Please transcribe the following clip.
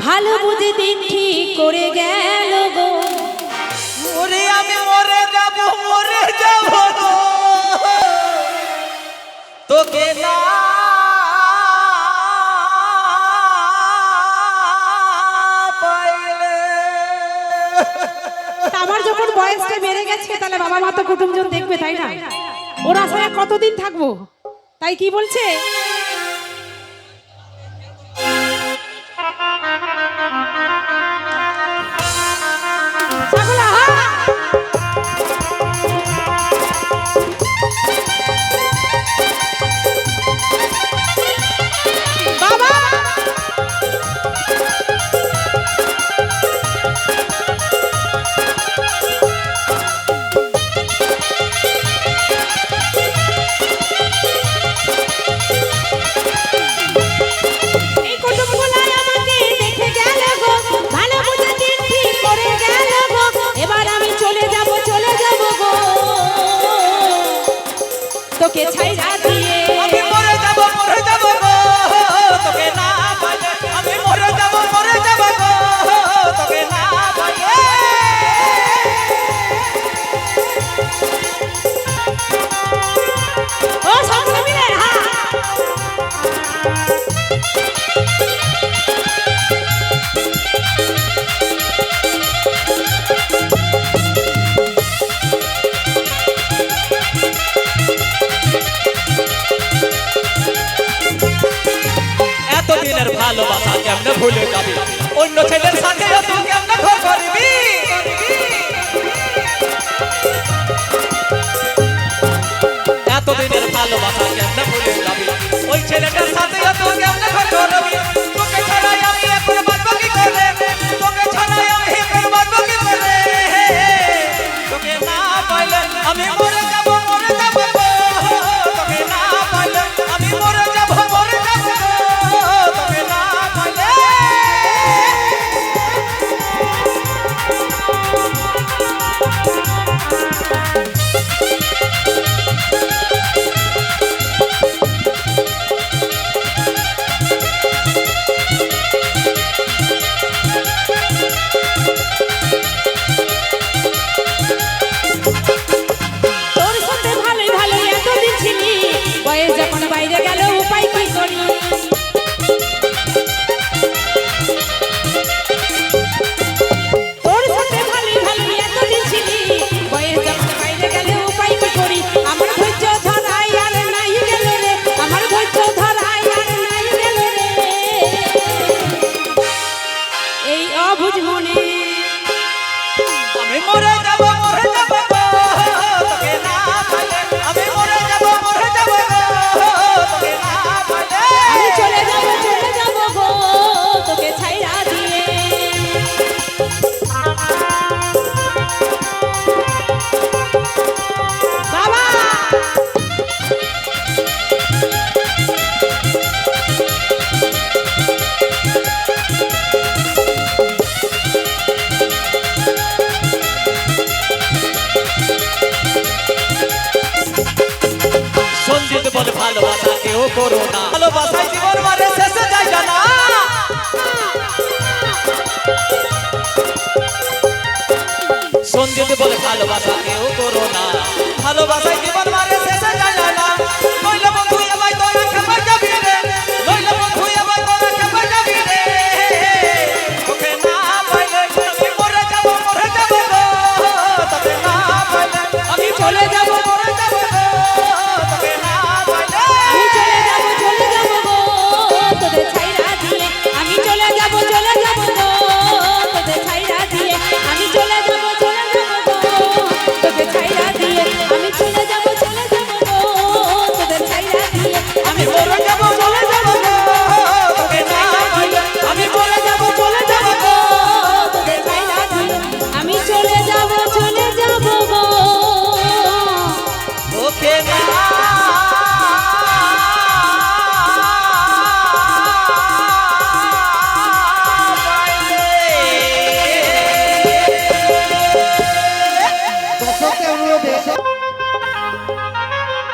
ভালো বুঝে দিন ঠিক করে গেল গো। মরে আমি মরে যাব মরে যাব তোকে না আমার যখন বয়সটা বেড়ে গেছে তাহলে বাবা মা তো কুটুমজন দেখবে তাই না? ওরা ছাড়া কতদিন থাকব? তাই কি বলছে? get tight. ভুলে যাবে। অন্য ছেলের সাথে এতদিনের ভালোবাসা ¡Ay, moreta, moreta! ভালোবাসা কেউ করো না। ভালোবাসায় জীবন মারে ভালোবাসা কেউ জীবন মারে